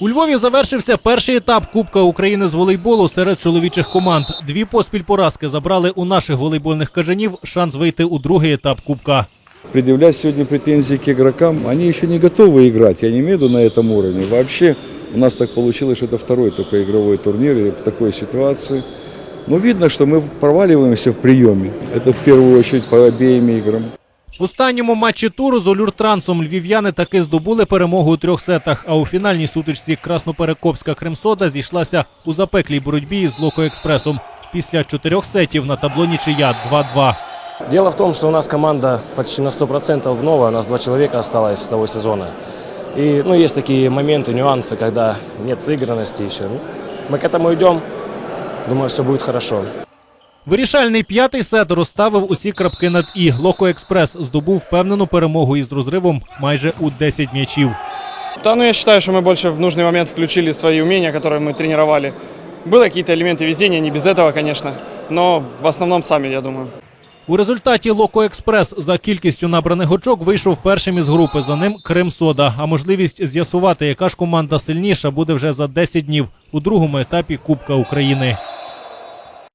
У Львові завершився перший етап Кубка України з волейболу серед чоловічих команд. Дві поспіль поразки забрали у наших волейбольних кажанів шанс вийти у другий етап Кубка. Предъявлять сегодня претензии к игрокам, они еще не готовы играть, я не имею в виду на этом уровне. Вообще у нас так получилось, что это второй только игровой турнир и в такой ситуации. Но видно, что мы проваливаемся в приеме. Это в первую очередь по обеим играм. В останньому матчі туру з Олюртрансом львів'яни таки здобули перемогу у трьох сетах. А у фінальній сутичці Красноперекопська Кримсода зійшлася у запеклій боротьбі з Локоекспресом. Після чотирьох сетів на табло нічия 2-2. Дело в том, что у нас команда почти на 100% новая, у нас два человека осталось с того сезона. И ну, есть такие моменты, нюансы, когда нет сыгранности еще. Ну, Мы к этому идем, думаю, все будет хорошо. Вирішальний п'ятий сет розставив усі крапки над і. Локоекспрес здобув впевнену перемогу із розривом майже у 10 м'ячів. Да, ну я считаю, что мы больше в нужный момент включили свои умения, которые мы тренировали. Было какие-то элементы везения, не без этого, конечно, но в основном сами, я думаю. У результаті Локоекспрес за кількістю набраних очок вийшов першим із групи. За ним Кримсода. А можливість з'ясувати, яка ж команда сильніша, буде вже за 10 днів у другому етапі Кубка України.